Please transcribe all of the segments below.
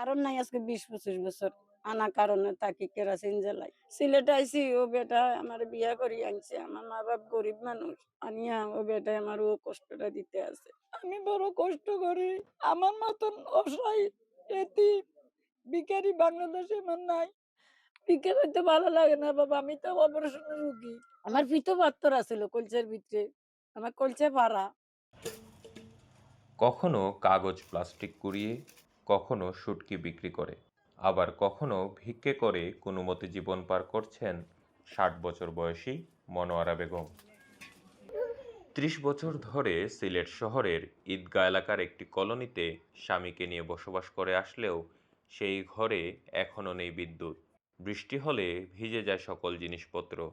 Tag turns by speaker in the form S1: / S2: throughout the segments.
S1: কারণ নাই আজকে বিশ পঁচিশ বছর। আনা কারণে তাকে কেরাসিন জ্বালাই। সিলেট আইসি ও বেটা আমার বিয়া করি আনছে। আমার মা বাপ গরিব মানুষ। আনিয়া ও বেটা আমার ও কষ্টটা দিতে আছে। আমি বড় কষ্ট করি। আমার মতন অসহায় এতি বিকারি বাংলাদেশে আমার নাই। বিকার হইতে ভালো লাগে না, বাবা। আমি তো অপারেশন রুগী। আমার পিতো বাত্তর আছিল কলচের ভিতরে। আমার কলচে পাড়া
S2: কখনো কাগজ, প্লাস্টিক কুড়িয়ে কখনো শুটকি বিক্রি করে। আবার কখনো ভিক্ষে করে কোনো মতে জীবন পার করছেন ষাট বছর বয়সী মনোয়ারা বেগম। ত্রিশ বছর ধরে সিলেট শহরের ঈদগাহ এলাকার একটি কলোনিতে স্বামীকে নিয়ে বসবাস করে আসলেও সেই ঘরে এখনও নেই বিদ্যুৎ। বৃষ্টি হলে ভিজে যায় সকল জিনিসপত্র।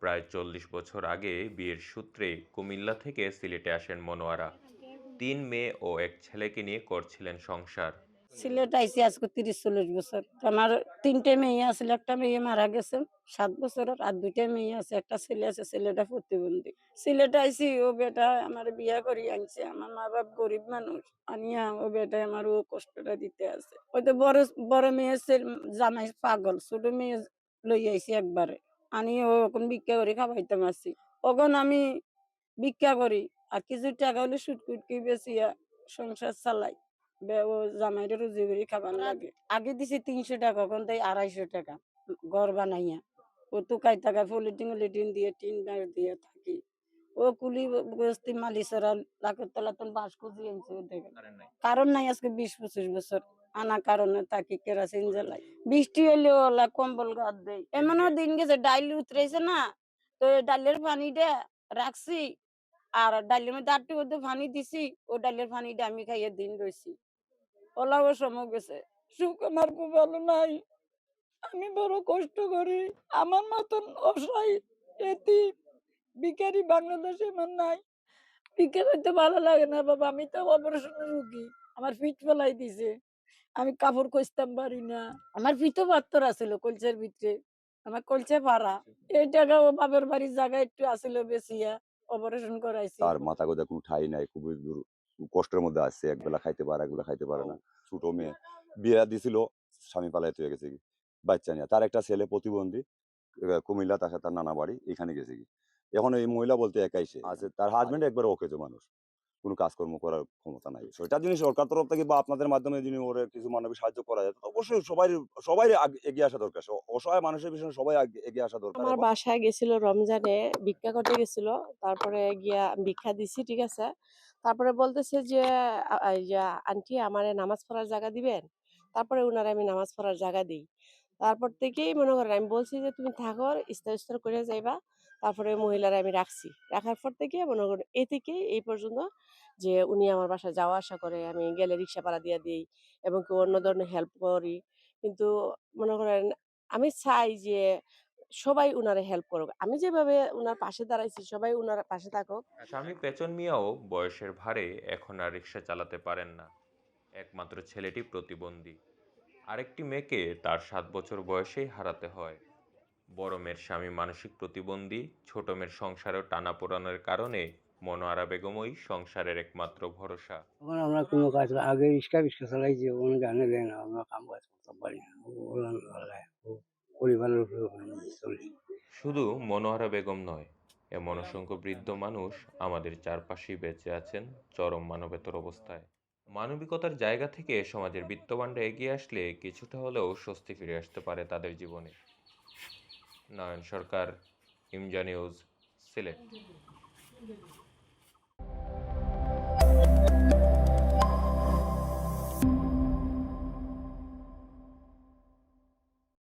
S2: প্রায় চল্লিশ বছর আগে বিয়ের সূত্রে কুমিল্লা থেকে সিলেটে আসেন মনোয়ারা। তিন মেয়ে ও এক ছেলেকে নিয়ে করছিলেন সংসার।
S1: সিলেট আইসি আজকে তিরিশ চল্লিশ বছর। আমার তিনটে মেয়ে আছে, একটা মেয়ে মারা গেছে, সাত বছরের, আর দুইটা মেয়ে আছে, একটা ছেলে আছে ছেলেটা প্রতিবন্ধী। সিলেট আইসি, ও বেটা আমার বিয়া করি আনছে, আমার মা বাপ গরিব মানুষ, আনিয়া ও বেটা আমার ও কষ্টটা দিতে আছে। হয়তো বড় বড় মেয়ে জামাই পাগল, ছোট মেয়ে লই আইছি একবারে। আনি ও এখন ভিক্ষা করে খাবাইতাম আছি তখন আমি ভিক্ষা করি আর কিছু টাকা হলে সুটকুটকি বেচিয়া সংসার চালাই। জামাইটা রুজি করে খাবার লাগে। আগে দিছি তিনশো টাকা এখন তাই আড়াইশো টাকা। ঘর বানাইয়া। ও টুকাই টাকা পলিটিন লিটিন দিয়ে টিন ব্যাগ দিয়ে থাকি। ও কুলি বস্তি মালিসরা লাখের তলাতন বাঁশ খুঁজি আনছে কারণ নাই। আজকে বিশ পঁচিশ বছর। আনা কারণে তাকে কেরাসিন জ্বালাই। বৃষ্টি হলে ওলা কম্বল গাদ দেয় এমনও দিন গেছে ডাইল উতরেছে না। তো ডালের পানিটা রাখছি। আর ডালের মধ্যে আটটি মধ্যে পানি দিছি, ও ডালের পানিটা আমি খাইয়ে দিন রয়েছি ওলাও সময় গেছে। সুখ আমার খুব ভালো নাই। আমি বড় কষ্ট করি। আমার মতন অসহায় এতি বিকারি বাংলাদেশে আমার নাই। বিকার হইতে ভালো লাগে না, বাবা। আমি তো অপারেশন রুগী। আমার ফিট ফেলাই দিছে। আমি কাপড় কইতাম পারি না। আমার ফিতো বাত্তর আছিল কলচের ভিতরে। আমার কলচে পাড়া এই টাকা ও বাপের বাড়ির জায়গা একটু আছিল বেশিয়া অপারেশন করাইছি।
S3: তার মাথা গোদা কোনো ঠাই নাই খুবই দূর কষ্টের মধ্যে আছে একবেলা খাইতে পারে একবেলা খাইতে পারে না। ছোট মেয়ে বিয়ে দিছিল স্বামী পালাইতে হয়ে গেছে কি বাচ্চা নিয়ে। তার একটা ছেলে প্রতিবন্ধী কুমিল্লা তার সাথে তার নানা বাড়ি এখানে গেছে কি এখন এই মহিলা বলতে একাই সে। আছে তার হাজবেন্ড একবার ওকে তো মানুষ। কোনো কাজকর্ম করার ক্ষমতা নাই। সেটা জিনিস সরকার তরফ থেকে বা আপনাদের মাধ্যমে যিনি ওর কিছু মানবিক সাহায্য করা যায় অবশ্যই সবাই সবাই এগিয়ে আসা দরকার। অসহায় মানুষের পিছনে সবাই এগিয়ে আসা দরকার
S4: আমার বাসায় গেছিল রমজানে ভিক্ষা করতে গেছিল। তারপরে গিয়া ভিক্ষা দিছি ঠিক আছে। তারপরে বলতেছে যে আন্টি আমারে নামাজ পড়ার জায়গা দিবেন? তারপরে উনারে আমি নামাজ পড়ার জায়গা দিই। তারপর থেকেই মনে করেন আমি বলছি যে তুমি থাকো ইস্তার ইস্তার করে যাইবা। তারপরে মহিলারা আমি রাখছি। রাখার পর থেকে মনে করেন এ থেকে এই পর্যন্ত যে, উনি আমার বাসায় যাওয়া আসা করে, আমি গেলে রিক্সা ভাড়া দিয়ে দিই এবং কেউ অন্য ধরনের হেল্প করি। কিন্তু মনে করেন আমি চাই যে, সবাই উনারে হেল্প করুক। আমি যেভাবে উনার পাশে দাঁড়াইছি, সবাই উনার পাশে থাকুক।
S2: স্বামী পেছন মিয়াও বয়সের ভারে এখন আর রিক্সা চালাতে পারেন না। একমাত্র ছেলেটি প্রতিবন্ধী। আরেকটি মেয়েকে তার সাত বছর বয়সেই হারাতে হয়। বড় মেয়ের স্বামী মানসিক প্রতিবন্ধী ছোট মেয়ের সংসারেও টানাপোড়ানোর কারণে মনোয়ারা বেগমই সংসারের একমাত্র ভরসা।
S5: তখন আমরা কোনো কাজ আগে রিক্সা ফিক্সা চালাইছি ওখানে জানে দেয় না। আমরা কাম কাজ করতে পারি না পরিবারের উপরে চলি
S2: শুধু মনোয়ারা বেগম নয় এমন অসংখ্য বৃদ্ধ মানুষ আমাদের চারপাশেই বেঁচে আছেন চরম মানবেতর অবস্থায়। মানবিকতার জায়গা থেকে সমাজের বিত্তবানরা এগিয়ে আসলে কিছুটা হলেও স্বস্তি ফিরে আসতে পারে তাদের জীবনে। নয়ন সরকার ইমজা নিউজ সিলেট।